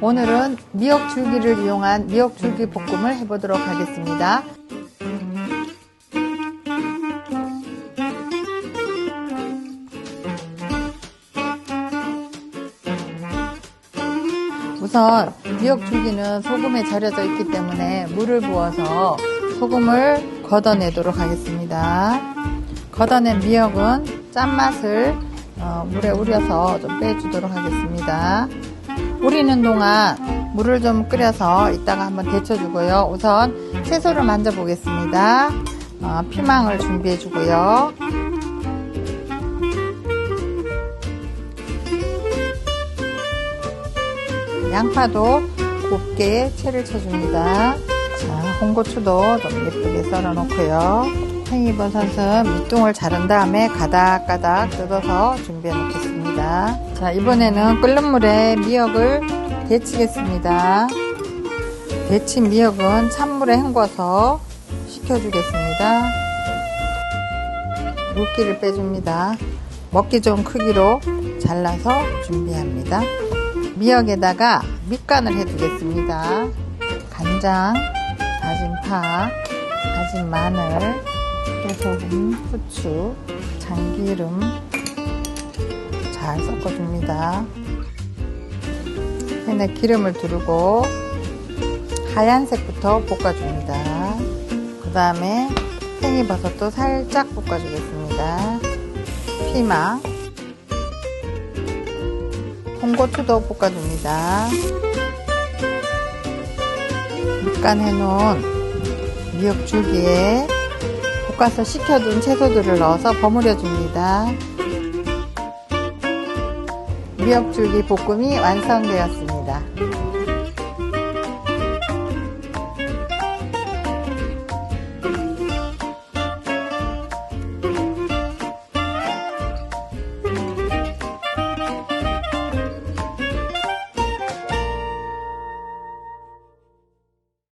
오늘은 미역 줄기를 이용한 미역 줄기 볶음을 해보도록 하겠습니다. 우선 미역 줄기는 소금에 절여져 있기 때문에 물을 부어서 소금을 걷어내도록 하겠습니다. 걷어낸 미역은 짠맛을 어, 물에 우려서 좀 빼주도록 하겠습니다. 우리는 동안 물을 좀 끓여서 이따가 한번 데쳐주고요. 우선 채소를 만져 보겠습니다. 어, 피망을 준비해 주고요. 양파도 곱게 채를 쳐줍니다. 자, 홍고추도 좀 예쁘게 썰어 놓고요. 팽이버섯은 밑둥을 자른 다음에 가닥가닥 뜯어서 준비해 놓겠습니다. 자, 이번에는 끓는 물에 미역을 데치겠습니다. 데친 미역은 찬물에 헹궈서 식혀주겠습니다. 물기를 빼줍니다. 먹기 좋은 크기로 잘라서 준비합니다. 미역에다가 밑간을 해두겠습니다. 간장, 다진 파, 다진 마늘, 깨소금, 후추, 참기름 잘 섞어줍니다. 팬에 기름을 두르고 하얀색부터 볶아줍니다. 그 다음에 팽이버섯도 살짝 볶아주겠습니다. 피망, 홍고추도 볶아줍니다. 밑간 해놓은 미역 줄기에 볶아서 식혀둔 채소들을 넣어서 버무려 줍니다. 미역 줄기 볶음이 완성되었습니다.